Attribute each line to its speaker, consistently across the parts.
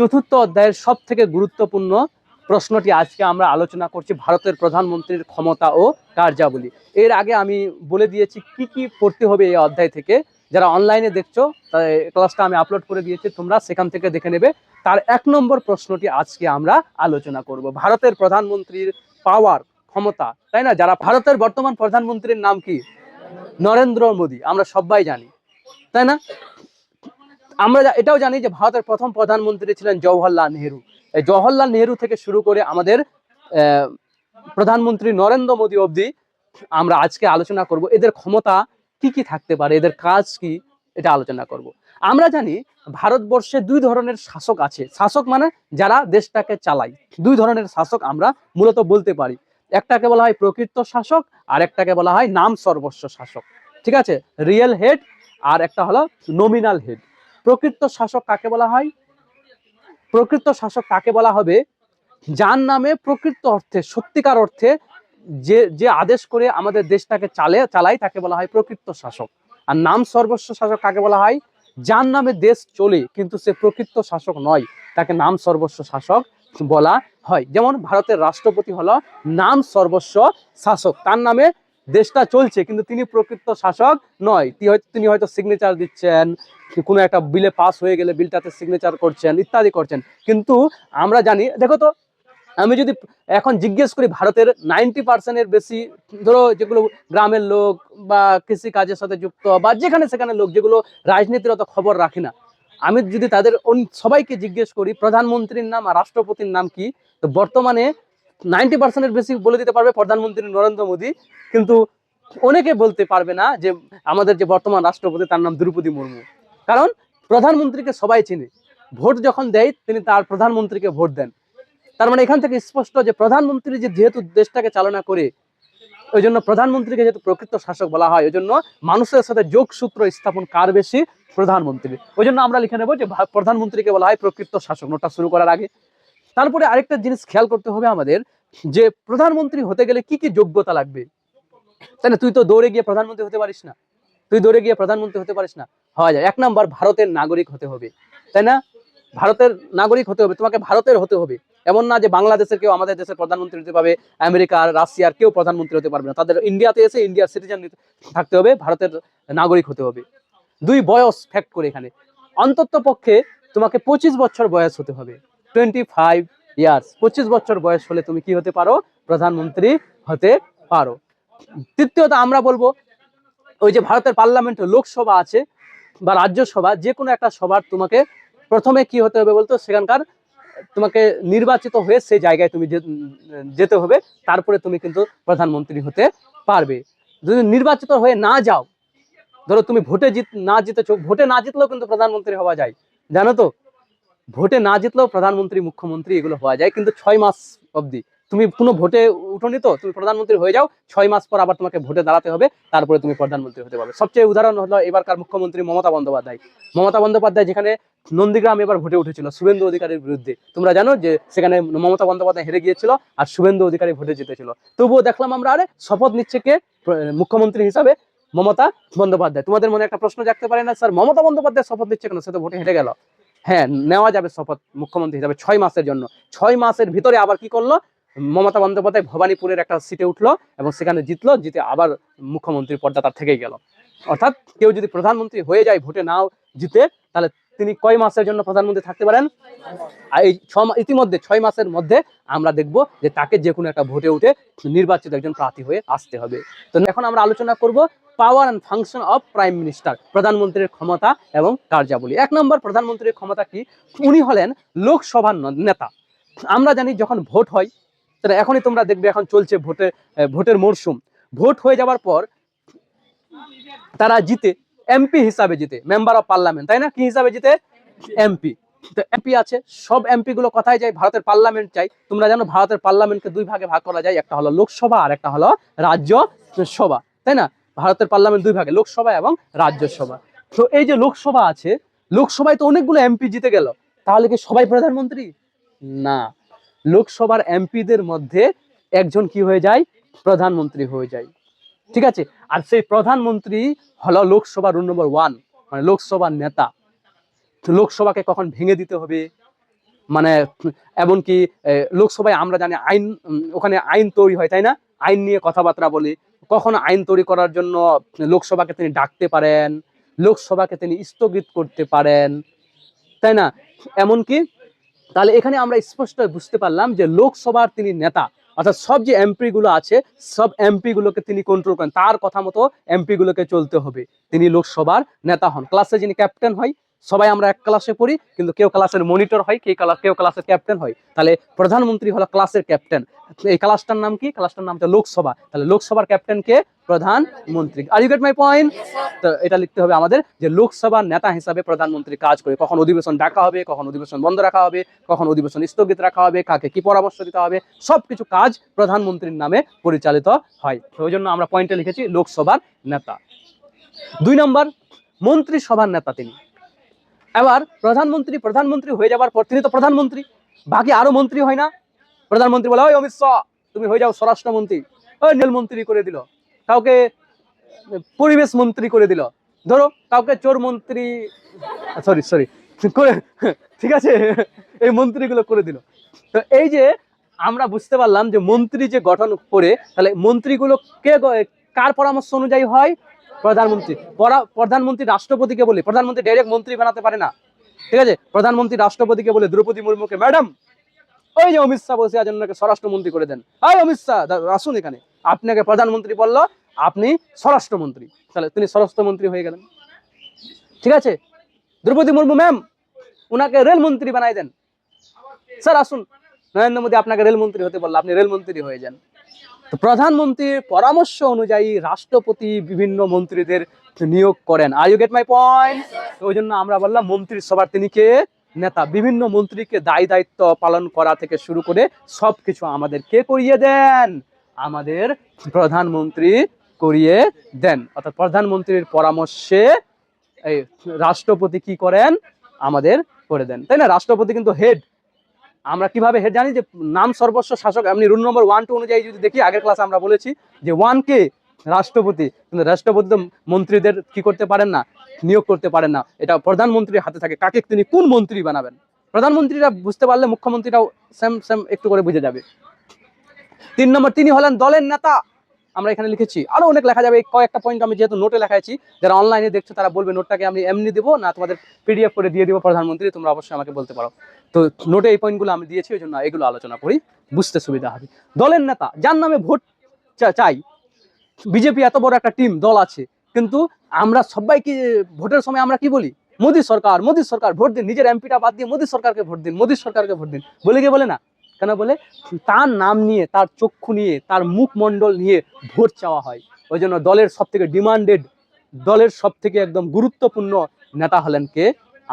Speaker 1: চতুর্থ অধ্যায়ের সব থেকে গুরুত্বপূর্ণ প্রশ্নটি আজকে আমরা আলোচনা করছি ভারতের প্রধানমন্ত্রীর ক্ষমতা ও কার্যাবলী। এর আগে আমি বলে দিয়েছি কি কি পড়তে হবে এই অধ্যায় থেকে। যারা অনলাইনে দেখছ ক্লাসটা আমি আপলোড করে দিয়েছি, তোমরা সেখান থেকে দেখে নেবে। তার এক নম্বর প্রশ্নটি আজকে আমরা আলোচনা করব। ভারতের প্রধানমন্ত্রীর পাওয়ার ক্ষমতা, তাই না? যারা ভারতের বর্তমান প্রধানমন্ত্রীর নাম কি? নরেন্দ্র মোদী, আমরা সবাই জানি, তাই না? আমরা এটাও জানি যে ভারতের প্রথম প্রধানমন্ত্রী ছিলেন জওহরলাল নেহেরু। এই জওহরলাল নেহেরু থেকে শুরু করে আমাদের প্রধানমন্ত্রী নরেন্দ্র মোদী অবধি আমরা আজকে আলোচনা করব, এদের ক্ষমতা কি কি থাকতে পারে, এদের কাজ কি, এটা আলোচনা করব। আমরা জানি ভারতবর্ষে দুই ধরনের শাসক আছে। শাসক মানে যারা দেশটাকে চালায়। দুই ধরনের শাসক আমরা মূলত বলতে পারি। একটাকে বলা হয় প্রকৃত শাসক, আর একটাকে বলা হয় নাম সর্বস্ব শাসক। ঠিক আছে? রিয়েল হেড, আর একটা হলো নমিনাল হেড প্রকৃত শাসক কাকে বলা হয়? প্রকৃত শাসক কাকে বলা হবে? যার নামে প্রকৃত অর্থে, সত্যিকার অর্থে যে যে আদেশ করে আমাদের দেশটাকে চালে, চালায় তাকে বলা হয় প্রকৃত শাসক। আর নাম সর্বস্ব শাসক কাকে বলা হয়? যার নামে দেশ চলে, কিন্তু সে প্রকৃত শাসক নয়, তাকে নাম সর্বস্ব শাসক বলা হয়। যেমন ভারতের রাষ্ট্রপতি হলো নাম সর্বস্ব শাসক, তার নামে দেশটা চলছে, কিন্তু তিনি প্রকৃত শাসক নয়। তিনি হয়তো তিনি হয়তো সিগনেচার দিচ্ছেন, কোনো একটা বিলে পাস হয়ে গেলে বিলটাতে সিগনেচার করছেন, ইত্যাদি করছেন। কিন্তু আমরা জানি, দেখো তো, আমি যদি এখন জিজ্ঞেস করি ভারতের নাইনটি পার্সেন্টের বেশি, ধরো যেগুলো গ্রামের লোক বা কৃষি কাজের সাথে যুক্ত বা যেখানে সেখানে লোক, যেগুলো রাজনীতির অত খবর রাখি না, আমি যদি তাদের সবাইকে জিজ্ঞেস করি, প্রধানমন্ত্রীর নাম আর রাষ্ট্রপতির নাম কি? তো বর্তমানে নাইনটি পার্সেন্টের বেশি বলে দিতে পারবে প্রধানমন্ত্রী নরেন্দ্র মোদী। কিন্তু অনেকে বলতে পারবে না যে আমাদের যে বর্তমান রাষ্ট্রপতি, তার নাম দ্রৌপদী মুর্মু। কারণ প্রধানমন্ত্রীকে সবাই চিনে। ভোট যখন দেয়, তিনি তার প্রধানমন্ত্রীকে ভোট দেন। তার মানে এখান থেকে স্পষ্ট যে প্রধানমন্ত্রী যেহেতু দেশটাকে চালনা করে, ওই জন্য প্রধানমন্ত্রীকে যেহেতু প্রকৃত শাসক বলা হয়, ওই জন্য মানুষের সাথে যোগসূত্র স্থাপন কার বেশি? প্রধানমন্ত্রী ওই জন্য আমরা লিখে নেব যে প্রধানমন্ত্রীকে বলা হয় প্রকৃত শাসক। নোটটা শুরু করার আগে। তারপরে আরেকটা জিনিস খেয়াল করতে হবে আমাদের, যে প্রধানমন্ত্রী হতে গেলে কি কি যোগ্যতা লাগবে? তাই না তুই তো দৌড়ে গিয়ে প্রধানমন্ত্রী হতে পারিস না। তুই দৌড়ে গিয়ে প্রধানমন্ত্রী হতে পারিস না। হওয়া যায়, এক নাম্বার ভারতের নাগরিক হতে হবে, তাই না? ভারতের নাগরিক হতে হবে, তোমাকে ভারতের হতে হবে। এমন না যে বাংলাদেশের কেউ আমাদের দেশের প্রধানমন্ত্রী হতে পারবে আমেরিকার রাশিয়ার কেউ প্রধানমন্ত্রী হতে পারবে না। তাদের ইন্ডিয়াতে এসে ইন্ডিয়ার সিটিজেন থাকতে হবে, ভারতের নাগরিক হতে হবে। দুই বয়স ফ্যাক্ট করে এখানে। অন্তত পক্ষে তোমাকে পঁচিশ বছর বয়স হতে হবে। টোয়েন্টি ফাইভ ইয়ার্স পঁচিশ বছর বয়স হলে তুমি কি হতে পারো? প্রধানমন্ত্রী হতে পারো। তৃতীয়ত আমরা বলব, ওই যে ভারতের পার্লামেন্ট, লোকসভা আছে বা রাজ্যসভা যে কোনো একটা সভার তোমাকে প্রথমে কি হতে হবে বলতো? সেখানকার তোমাকে নির্বাচিত হয়ে সেই জায়গায় তুমি যেতে হবে, তারপরে তুমি কিন্তু প্রধানমন্ত্রী হতে পারবে। যদি নির্বাচিত হয়ে না যাও, ধরো তুমি ভোটে জিত, না জিতেছো, ভোটে না জিতলেও কিন্তু প্রধানমন্ত্রী হওয়া যায়। জানো তো? ভোটে না জিতলেও প্রধানমন্ত্রী, মুখ্যমন্ত্রী এগুলো হওয়া যায়। কিন্তু ছয় মাস অবধি তুমি কোনো ভোটে উঠোনি তো, তুমি প্রধানমন্ত্রী হয়ে যাও, ছয় মাস পর আবার তোমাকে ভোটে দাঁড়াতে হবে, তারপরে তুমি প্রধানমন্ত্রী হতে পারবে। সবচেয়ে উদাহরণ হলো এবারকার মুখ্যমন্ত্রী মমতা বন্দ্যোপাধ্যায়। মমতা বন্দ্যোপাধ্যায় যেখানে নন্দীগ্রাম এবার ভোটে উঠেছিল, শুভেন্দু অধিকারীর বিরুদ্ধে। তোমরা জানো যে সেখানে মমতা বন্দ্যোপাধ্যায় হেরে গিয়েছিল আর শুভেন্দু অধিকারী ভোটে জিতেছিল। তবুও দেখলাম আমরা আরে শপথ নিচ্ছে কে? মুখ্যমন্ত্রী হিসাবে মমতা বন্দ্যোপাধ্যায়। তোমাদের মনে একটা প্রশ্ন জাগতে পারে না, স্যার, মমতা বন্দ্যোপাধ্যায় শপথ নিচ্ছে কেন? সে তো ভোটে হেরে গেল। হ্যাঁ নেওয়া যাবে শপথ মুখ্যমন্ত্রী হিসাবে ছয় মাসের জন্য। ছয় মাসের ভিতরে আবার কি করল? মমতা বন্দ্যোপাধ্যায় ভবানীপুরের একটা সিটে উঠল এবং সেখানে জিতলো, জিতে আবার মুখ্যমন্ত্রীর পদটা তার থেকেই গেল। অর্থাৎ কেউ যদি প্রধানমন্ত্রী হয়ে যায় ভোটে নাও জিতে, তাহলে তিনি কয় মাসের জন্য প্রধানমন্ত্রী থাকতে পারেন? আর এই ছ ইতিমধ্যে ছয় মাসের মধ্যে আমরা দেখব যে তাকে যে কোনো একটা ভোটে উঠে নির্বাচিত একজন প্রার্থী হয়ে আসতে হবে। তো এখন আমরা আলোচনা করব power and function of prime minister প্রধানমন্ত্রীর ক্ষমতা এবং কার্যাবলী। এক নম্বর প্রধানমন্ত্রীর ক্ষমতা কি? উনি হলেন লোকসভার নেতা। আমরা জানি যখন ভোট হয়, তাহলে এখনই তোমরা দেখবে এখন চলছে ভোটে ভোটের মরশুম। ভোট হয়ে যাওয়ার পর তারা জিতে এমপি হিসাবে জিতে মেম্বার অফ পার্লামেন্ট তাই না? কি হিসাবে জিতে? এমপি তো এমপি আছে, সব এমপি গুলো কোথায় যায়? ভারতের পার্লামেন্ট চাই। তোমরা জানো ভারতের পার্লামেন্টকে দুই ভাগে ভাগ করা যায়, একটা হলো লোকসভা আর একটা হলো রাজ্য সভা, তাই না? ভারতের পার্লামেন্ট দুই ভাগে, লোকসভা এবং রাজ্যসভা। তো এই যে লোকসভা আছে, লোকসভায় তো অনেকগুলো এমপি জিতে গেল। তাহলে কি সবাই প্রধানমন্ত্রী? না। লোকসভার এমপিদের মধ্যে একজন কি হয়ে যায়? প্রধানমন্ত্রী হয়ে যায়। ঠিক আছে? আর সেই প্রধানমন্ত্রী হলো লোকসভা রুল নম্বর ওয়ান মানে লোকসভার নেতা। লোকসভাকে কখন ভেঙে দিতে হবে? মানে এমনকি লোকসভায় আমরা জানি আইন ওখানে আইন তৈরি হয়, তাই না? আইন নিয়ে কথাবার্তা বলি। কখনো আইন তৈরি করার জন্য লোকসভাকে তিনি ডাকতে পারেন, লোকসভাকে তিনি স্থগিত করতে পারেন, তাই না? এমনকি তাহলে এখানে আমরা স্পষ্ট বুঝতে পারলাম যে লোকসভার তিনি নেতা, অর্থাৎ সব যে এমপি গুলো আছে, সব এমপি গুলোকে তিনি কন্ট্রোল করেন। তার কথা মতো এমপি গুলোকে চলতে হবে। তিনি লোকসভার নেতা হন। ক্লাসে যিনি ক্যাপ্টেন হয় সবাই আমরা এক ক্লাসে পড়ি কিন্তু কেউ ক্লাসের মনিটর হয় কেউ ক্লাস কেউ ক্লাসের ক্যাপ্টেন হয়। তাহলে প্রধানমন্ত্রী হলো ক্লাসের ক্যাপ্টেন এই ক্লাসটার নাম কি? ক্লাসটার নাম লোকসভা। তাহলে লোকসভার ক্যাপ্টেন কে? প্রধানমন্ত্রী। Are you get my point তো এটা লিখতে হবে আমাদের যে লোকসভার নেতা হিসাবে প্রধানমন্ত্রী কাজ করে। কখন অধিবেশন ডাকা হবে কখন অধিবেশন বন্ধ রাখা হবে কখন অধিবেশন স্থগিত রাখা হবে কাকে কি পরামর্শ দিতে হবে সবকিছু কাজ প্রধানমন্ত্রীর নামে পরিচালিত হয়। ওই জন্য আমরা পয়েন্টে লিখেছি লোকসভার নেতা। দুই নম্বর মন্ত্রিসভার নেতা তিনি। এবার প্রধানমন্ত্রী প্রধানমন্ত্রী হয়ে যাবার পর তিনি তো প্রধানমন্ত্রী, বাকি আরও মন্ত্রী হয় না। প্রধানমন্ত্রী বলে, ওই অমিত শাহ, তুমি হয়ে যাও স্বরাষ্ট্রমন্ত্রী। ওই নীলমন্ত্রী করে দিল, কাউকে পরিবেশ মন্ত্রী করে দিল। ধরো, কাউকে চোর মন্ত্রী সরি সরি করে, ঠিক আছে, এই মন্ত্রীগুলো করে দিল। তো এই যে আমরা বুঝতে পারলাম যে মন্ত্রী যে গঠন করে, তাহলে মন্ত্রীগুলো কে কার পরামর্শ অনুযায়ী হয়? প্রধানমন্ত্রী। পরা- প্রধানমন্ত্রী রাষ্ট্রপতিকে বলে, প্রধানমন্ত্রী ডাইরেক্ট মন্ত্রী বানাতে পারে না। ঠিক আছে? প্রধানমন্ত্রী রাষ্ট্রপতিকে বলে, দ্রৌপদী মুর্মুকে, ম্যাডাম, ওই যে অমিত শাহ বসে ওনাকে স্বরাষ্ট্রমন্ত্রী করে দেন। এই অমিত শাহ আসুন এখানে। আপনাকে প্রধানমন্ত্রী বলল, আপনি স্বরাষ্ট্রমন্ত্রী। তাহলে তিনি স্বরাষ্ট্রমন্ত্রী হয়ে গেলেন। ঠিক আছে? দ্রৌপদী মুর্মু, ম্যাম ওনাকে রেলমন্ত্রী বানাই দেন। স্যার, আসুন। নরেন্দ্র মোদী আপনাকে রেলমন্ত্রী হতে বলল, আপনি রেলমন্ত্রী হয়ে যান। তো প্রধানমন্ত্রীর পরামর্শ অনুযায়ী রাষ্ট্রপতি বিভিন্ন মন্ত্রীদের নিয়োগ করেন। Are you get my point ওই জন্য আমরা বললাম মন্ত্রিসভার তিনি কে? নেতা। বিভিন্ন মন্ত্রীকে দায় দায়িত্ব পালন করা থেকে শুরু করে সবকিছু আমাদের কে করিয়ে দেন? আমাদের প্রধানমন্ত্রী করিয়ে দেন। অর্থাৎ প্রধানমন্ত্রীর পরামর্শে এই রাষ্ট্রপতি কি করেন? আমাদের করে দেন। তাই না? রাষ্ট্রপতি কিন্তু হেড আমরা কীভাবে জানি যে নাম সর্বস্ব শাসক এমনি রুল নম্বর ওয়ান টু অনুযায়ী যদি দেখি, আগের ক্লাসে আমরা বলেছি যে ওয়ান কে রাষ্ট্রপতি, কিন্তু রাষ্ট্রপতি মন্ত্রীদের কি করতে পারেন না? নিয়োগ করতে পারেন না। এটা প্রধানমন্ত্রীর হাতে থাকে। কাকে তিনি কোন মন্ত্রী বানাবেন? প্রধানমন্ত্রীরা বুঝতে পারলে মুখ্যমন্ত্রীরাও সেম সেম একটু করে বুঝে যাবে। তিন নম্বর, তিনি হলেন দলের নেতা। আমরা এখানে লিখেছি। আরও অনেক লেখা যাবে। কয়েকটা পয়েন্ট আমি যেহেতু নোটে লেখাইছি, যারা অনলাইনে দেখছ তারা বলবে নোটটাকে আমি এমনি দেবো, না তোমাদের পিডিএফ করে দিয়ে দিব প্রধানমন্ত্রী, তোমরা অবশ্যই আমাকে বলতে পারো। তো নোটে এই পয়েন্টগুলো আমি দিয়েছি, ওই জন্য এগুলো আলোচনা করি, বুঝতে সুবিধা হবে। দলের নেতা, যার নামে ভোট চাই, বিজেপি এত বড় একটা টিম দল আছে, কিন্তু আমরা সবাইকে ভোটের সময় আমরা কি বলি? মোদী সরকার মোদী সরকার ভোট দিন, নিজের এমপিটা বাদ দিয়ে মোদী সরকারকে ভোট দিন, মোদী সরকারকে ভোট দিন। বলে কি বলে না? কেন বলে? তার নাম নিয়ে, তার চক্ষু নিয়ে, তার মুখমণ্ডল নিয়ে ভোট চাওয়া হয়। ওই জন্য দলের সব থেকে ডিমান্ডেড দলের সব থেকে একদম গুরুত্বপূর্ণ নেতা হলেন কে?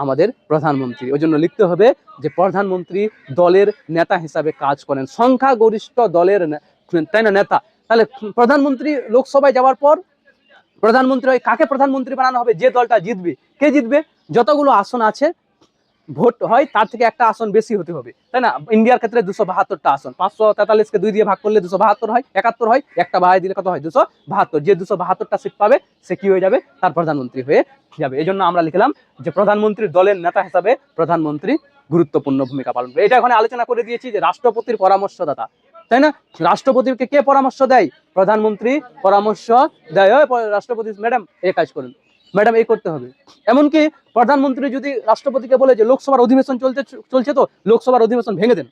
Speaker 1: আমাদের প্রধানমন্ত্রী। ওই জন্য লিখতে হবে যে প্রধানমন্ত্রী দলের নেতা হিসাবে কাজ করেন। সংখ্যাগরিষ্ঠ দলের তাই না নেতা? তাহলে প্রধানমন্ত্রী লোকসভায় যাওয়ার পর প্রধানমন্ত্রী কাকে প্রধানমন্ত্রী বানানো হবে? যে দলটা জিতবে। কে জিতবে? যতগুলো আসন আছে ভোট হয়, তার থেকে একটা আসন বেশি হতে হবে। তাই না? ইন্ডিয়ার ক্ষেত্রে দুশো বাহাত্তরটা আসন। পাঁচশো তেতাল্লিশকে দুই দিয়ে ভাগ করলে দুশো বাহাত্তর হয়, একাত্তর হয়, একটা বাহাই দিলে কত হয়? দুশো বাহাত্তর। যে দুশো বাহাত্তরটা সিট পাবে, সে কি হয়ে যাবে? তার প্রধানমন্ত্রী হয়ে যাবে। এই জন্য আমরা লিখলাম যে প্রধানমন্ত্রীর দলের নেতা হিসাবে প্রধানমন্ত্রী গুরুত্বপূর্ণ ভূমিকা পালন করে এটা এখানে আলোচনা করে দিয়েছি যে রাষ্ট্রপতির পরামর্শদাতা। তাই না? রাষ্ট্রপতিকে কে পরামর্শ দেয়? প্রধানমন্ত্রী পরামর্শ দেয়। রাষ্ট্রপতি, ম্যাডাম এই কাজ করুন। ম্যাডাম, এই করতে হবে। এমনকি প্রধানমন্ত্রী যদি রাষ্ট্রপতিকে বলে যে লোকসভার অধিবেশন চলতে চলছে তো, লোকসভার অধিবেশন ভেঙে দেন।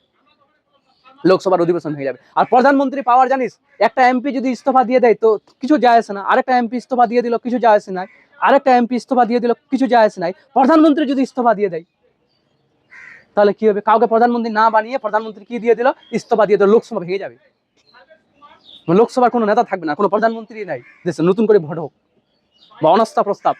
Speaker 1: লোকসভার অধিবেশন হয়ে যাবে। আর প্রধানমন্ত্রী পাওয়ার, জানিস, একটা এমপি যদি ইস্তফা দিয়ে দেয় তো কিছু যায় আসে না। আরেকটা এমপি ইস্তফা দিয়ে দিল, কিছু যায় আসে নাই। আরেকটা এমপি ইস্তফা দিয়ে দিল, কিছু যায় আসে নাই। প্রধানমন্ত্রী যদি ইস্তফা দিয়ে দেয়, তাহলে কি হবে? কাউকে প্রধানমন্ত্রী না বানিয়ে প্রধানমন্ত্রী কি দিয়ে দিল? ইস্তফা দিয়ে দিল, লোকসভা ভেঙে যাবে। লোকসভার কোনো নেতা থাকবে না, কোনো প্রধানমন্ত্রী নাই। দেশে নতুন করে ভোট হোক। বা অনাস্থা প্রস্তাব।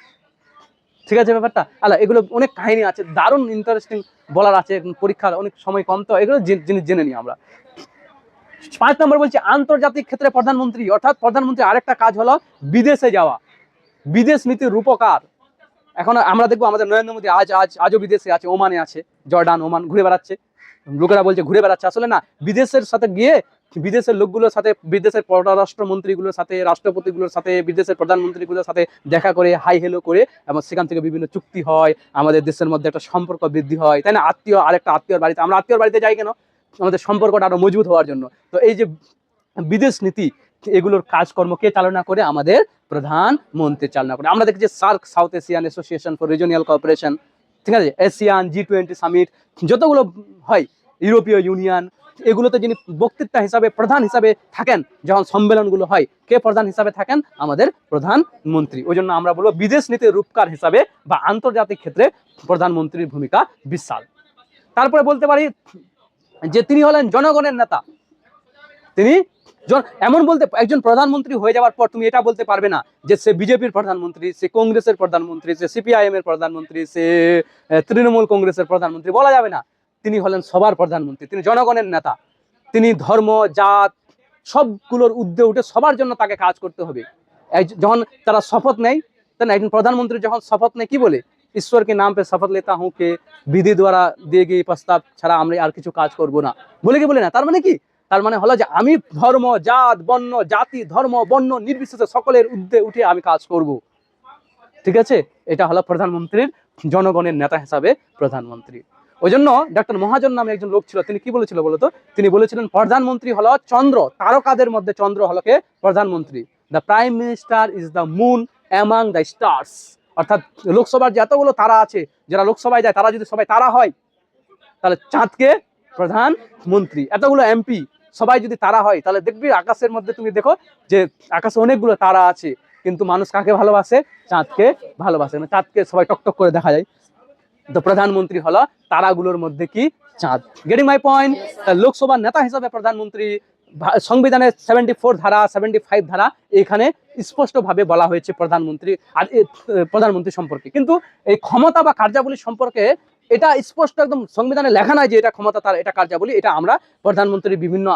Speaker 1: ঠিক আছে ব্যাপারটা? আলা এগুলো অনেক কাহিনী আছে, দারুণ ইন্টারেস্টিং বলার আছে পরীক্ষার অনেক সময় কম, তো এগুলো জিনিস জেনে নিই আমরা। পাঁচ নম্বর বলছি, আন্তর্জাতিক ক্ষেত্রে প্রধানমন্ত্রী, অর্থাৎ প্রধানমন্ত্রী আরেকটা কাজ হলো বিদেশে যাওয়া। বিদেশ নীতির রূপকার। এখন আমরা দেখব আমাদের নরেন্দ্র মোদী আজ আজ আজও বিদেশে আছে, ওমানে আছে, জর্ডান, ওমান ঘুরে বেড়াচ্ছে। লোকেরা বলছে ঘুরে বেড়াচ্ছে, আসলে না, বিদেশের সাথে গিয়ে বিদেশের লোকগুলোর সাথে, বিদেশের পররাষ্ট্রমন্ত্রীগুলোর সাথে, রাষ্ট্রপতিগুলোর সাথে, বিদেশের প্রধানমন্ত্রীগুলোর সাথে দেখা করে, হাই হেলো করে এবং সেখান থেকে বিভিন্ন চুক্তি হয়, আমাদের দেশের মধ্যে একটা সম্পর্ক বৃদ্ধি হয়, তাই না? আত্মীয়, আরেকটা আত্মীয়র বাড়িতে, আমরা আত্মীয়র বাড়িতে যাই কেন? আমাদের সম্পর্কটা আরও মজবুত হওয়ার জন্য। তো এই যে বিদেশ নীতি, এগুলোর কাজকর্ম কে চালনা করে? আমাদের প্রধানমন্ত্রী চালনা করে। আমরা দেখি যে SAARC, South Asian Association for Regional Corporation, ঠিক আছে? এশিয়ান জি টোয়েন্টি সামিট, যতগুলো হয়, ইউরোপীয় ইউনিয়ন এগুলোতে যিনি বক্তৃতা হিসাবে প্রধান হিসাবে থাকেন, যখন সম্মেলনগুলো হয়, কে প্রধান হিসাবে থাকেন? আমাদের প্রধানমন্ত্রী ওই জন্য আমরা বলব বিদেশ নীতির রূপকার হিসাবে বা আন্তর্জাতিক ক্ষেত্রে প্রধানমন্ত্রীর ভূমিকা বিশাল। তারপরে বলতে পারি যে তিনি হলেন জনগণের নেতা। তিনি এমন বলতে, একজন প্রধানমন্ত্রী হয়ে যাওয়ার পর তুমি এটা বলতে পারবে না যে সে বিজেপির প্রধানমন্ত্রী সে কংগ্রেসের প্রধানমন্ত্রী সে সিপিআইএম এর প্রধানমন্ত্রী সে তৃণমূল কংগ্রেসের প্রধানমন্ত্রী বলা যাবে না। তিনি হলেন সবার প্রধানমন্ত্রী তিনি জনগণের নেতা তিনি ধর্ম জাত সবগুলোর ঊর্ধ্বে উঠে সবার জন্য তাকে কাজ করতে হবে এক- যখন তারা শপথ নেয় তাই না একজন প্রধানমন্ত্রী যখন শপথ নেয় কি বলে ईश्वर के नाम पे शपथ लेता हूँ कि বিধি দ্বারা দিয়ে গিয়ে প্রস্তাব ছাড়া আমরা আর কিছু কাজ করব না বলে কি বলে না তার মানে কি তার মানে হলো যে আমি ধর্ম জাত বর্ণ জাতি ধর্ম বর্ণ নির্বিশেষে সকলের ঊর্ধ্বে উঠে আমি কাজ করব ঠিক আছে এটা হলো প্রধানমন্ত্রীর জনগণের নেতা হিসাবে প্রধানমন্ত্রী ওই জন্য ডক্টর মহাজন নামে একজন লোক ছিল, তিনি কি বলেছিল বলতো তিনি বলেছিলেন, প্রধানমন্ত্রী হলো চন্দ্র, তারকাদের মধ্যে চন্দ্র হলো কে? প্রধানমন্ত্রী। The prime minister is the moon among the stars অর্থাৎ লোকসভার যে এতগুলো তারা আছে, যারা লোকসভায় যায়, তারা যদি সবাই তারা হয়, তাহলে চাঁদকে প্রধানমন্ত্রী। এতগুলো এমপি সবাই যদি তারা হয়, তাহলে দেখবি আকাশের মধ্যে তুমি দেখো যে আকাশে অনেকগুলো তারা আছে, কিন্তু মানুষ কাকে ভালোবাসে? চাঁদকে ভালোবাসে। মানে চাঁদকে সবাই টকটক করে দেখা যায়। তো প্রধানমন্ত্রী হলো তারাগুলোর মধ্যে কি? চাঁদ। গেটিং মাই পয়েন্ট লোকসভার নেতা হিসাবে প্রধানমন্ত্রী সংবিধানের সেভেন্টি ফোর ধারা সেভেন্টি ফাইভ ধারা এখানে স্পষ্টভাবে বলা হয়েছে প্রধানমন্ত্রী আর প্রধানমন্ত্রী সম্পর্কে। কিন্তু এই ক্ষমতা বা কার্যাবলী সম্পর্কে এটা স্পষ্ট একদম সংবিধানে লেখা নাই যে এটা ক্ষমতা তার, এটা কার্যাবলী। এটা আমরা প্রধানমন্ত্রীর বিভিন্ন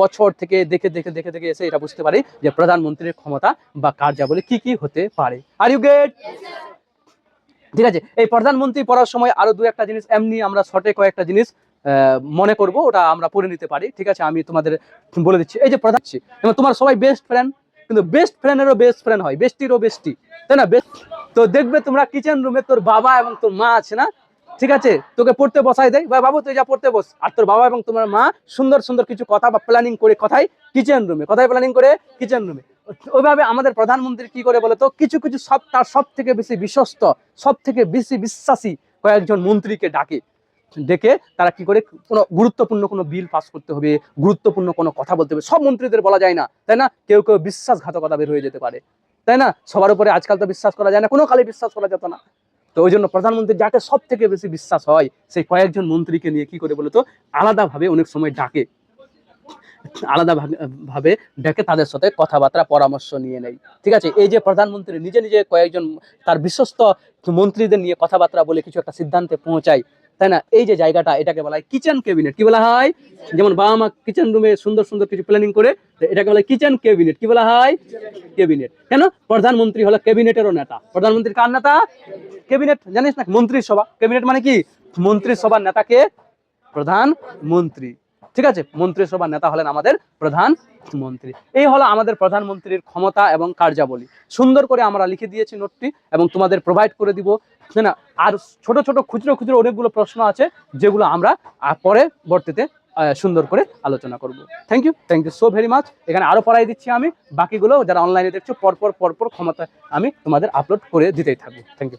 Speaker 1: বছর থেকে দেখে দেখে দেখে দেখে এসে এটা বুঝতে পারি যে প্রধানমন্ত্রীর ক্ষমতা বা কার্যাবলী কি কি হতে পারে। আর ইউ গেট ঠিক আছে? এই প্রধানমন্ত্রী পড়ার সময় আরও দু একটা জিনিস, এমনি আমরা শর্টে কয়েকটা জিনিস মনে করব, ওটা আমরা পড়ে নিতে পারি। ঠিক আছে? আমি তোমাদের বলে দিচ্ছি। এই যে প্রধান তোমার সবাই বেস্ট ফ্রেন্ড কিন্তু বেস্ট ফ্রেন্ডেরও বেস্ট ফ্রেন্ড হয় বেস্টিরও বেস্টি তাই না? বেস্ট তো দেখবে তোমরা কিচেন রুমে তোর বাবা এবং তোর মা আছে না? ঠিক আছে? তোকে পড়তে বসাই দেয়। বা বাবু, তুই যা পড়তে বস। আর তোর বাবা এবং তোমার মা সুন্দর সুন্দর কিছু কথা বা প্ল্যানিং করে কথাই কিচেন রুমে কথাই প্ল্যানিং করে কিচেন রুমে ওইভাবে আমাদের প্রধানমন্ত্রী কি করে বলে তো কিছু কিছু সব তার সব থেকে বেশি বিশ্বস্ত সব থেকে বেশি বিশ্বাসী কয়েকজন মন্ত্রীকে ডাকে। ডেকে তারা কি করে, কোনো গুরুত্বপূর্ণ কোনো বিল পাস করতে হবে, গুরুত্বপূর্ণ কোনো কথা বলতে হবে, সব মন্ত্রীদের বলা যায় না, তাই না? কেউ কেউ বিশ্বাসঘাতকতা বের হয়ে যেতে পারে, তাই না? সবার উপরে আজকাল তো বিশ্বাস করা যায় না, কোনো কালে বিশ্বাস করা যেত না। তো ওই জন্য প্রধানমন্ত্রী যাকে সব থেকে বেশি বিশ্বাস হয়, সেই কয়েকজন মন্ত্রীকে নিয়ে কি করে বলতো, আলাদাভাবে অনেক সময় ডাকে। আলাদা ভাবে- ডেকে তাদের সাথে কথাবার্তা, পরামর্শ নিয়ে নেয়। ঠিক আছে? এই যে প্রধানমন্ত্রী নিজে নিজে কয়েকজন তার বিশ্বস্ত মন্ত্রীদের নিয়ে কথাবার্তা বলে কিছু একটা সিদ্ধান্তে পৌঁছায়, তাই না? এই যে জায়গাটা, এটাকে বলা হয় কিচেন ক্যাবিনেট। কি বলা হয়? যেমন বাবা মা কিচেন রুমে সুন্দর সুন্দর কিছু প্ল্যানিং করে, এটাকে বলা হয় কিচেন ক্যাবিনেট। কি বলা হয়? ক্যাবিনেট। কেন? প্রধানমন্ত্রী হলো ক্যাবিনেটেরও নেতা। প্রধানমন্ত্রী কার নেতা? ক্যাবিনেট, জানিস না? মন্ত্রিসভা। ক্যাবিনেট মানে কি? মন্ত্রিসভার নেতাকে প্রধানমন্ত্রী। ঠিক আছে? মন্ত্রিসভার নেতা হলেন আমাদের প্রধান মন্ত্রী। এই হলো আমাদের প্রধানমন্ত্রীর ক্ষমতা এবং কার্যাবলী। সুন্দর করে আমরা লিখে দিয়েছি নোটটি এবং তোমাদের প্রোভাইড করে দিব। না? আর ছোট ছোট খুচরো খুচরো অনেকগুলো প্রশ্ন আছে, যেগুলো আমরা পরে বর্তিতে সুন্দর করে আলোচনা করব। Thank you thank you so very much এখানে আরও পড়াই দিচ্ছি আমি। বাকিগুলো যারা অনলাইনে দেখছ, পরপর পরপর ক্ষমতা আমি তোমাদের আপলোড করে দিতেই থাকব। Thank you